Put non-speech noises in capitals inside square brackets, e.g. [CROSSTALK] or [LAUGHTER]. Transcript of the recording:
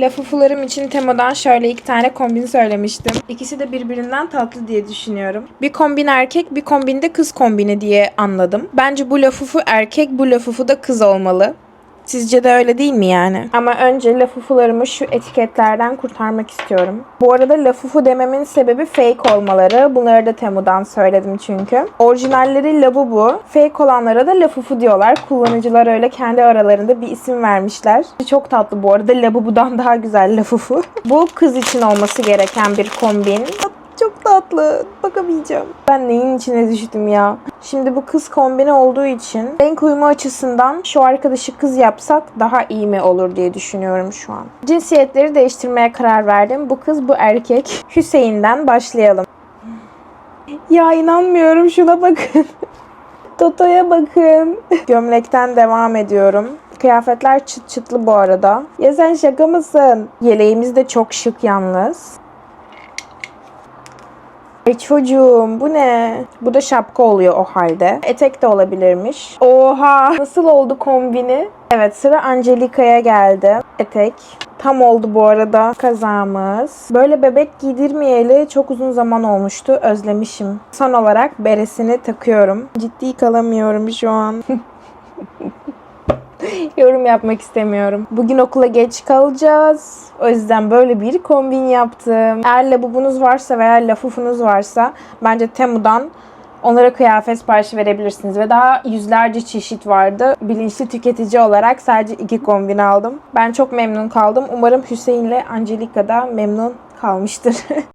Lafufularım için Temo'dan şöyle iki tane kombin söylemiştim. İkisi de birbirinden tatlı diye düşünüyorum. Bir kombin erkek, bir kombin de kız kombini diye anladım. Bence bu lafufu erkek, bu lafufu da kız olmalı. Sizce de öyle değil mi yani? Ama önce lafufularımı şu etiketlerden kurtarmak istiyorum. Bu arada lafufu dememin sebebi fake olmaları. Bunları da Temu'dan söyledim çünkü. Orijinalleri labubu, fake olanlara da lafufu diyorlar. Kullanıcılar öyle kendi aralarında bir isim vermişler. Çok tatlı bu arada. Labubu'dan daha güzel lafufu. bu kız için olması gereken bir kombin. Çok tatlı. Bakamayacağım. Ben neyin içine düştüm ya. Şimdi bu kız kombini olduğu için renk uyumu açısından şu arkadaşı kız yapsak daha iyi mi olur diye düşünüyorum şu an. Cinsiyetleri değiştirmeye karar verdim. Bu kız bu erkek. Hüseyin'den başlayalım. Ya inanmıyorum şuna bakın. [LAUGHS] Toto'ya bakın. Gömlekten devam ediyorum. Kıyafetler çıt çıtlı bu arada. Ya sen şaka mısın? Yeleğimiz de çok şık yalnız. Ay çocuğum bu ne? Bu da şapka oluyor o halde. Etek de olabilirmiş. Oha! Nasıl oldu kombini? Evet sıra Angelika'ya geldi. Etek. Tam oldu bu arada kazağımız. Böyle bebek giydirmeyeli çok uzun zaman olmuştu. Özlemişim. Son olarak beresini takıyorum. Ciddi kalamıyorum şu an. [LAUGHS] [LAUGHS] Yorum yapmak istemiyorum. Bugün okula geç kalacağız. O yüzden böyle bir kombin yaptım. Eğer labubunuz varsa veya lafufunuz varsa bence Temu'dan onlara kıyafet siparişi verebilirsiniz. Ve daha yüzlerce çeşit vardı. Bilinçli tüketici olarak sadece iki kombin aldım. Ben çok memnun kaldım. Umarım Hüseyin'le Angelika da memnun kalmıştır. [LAUGHS]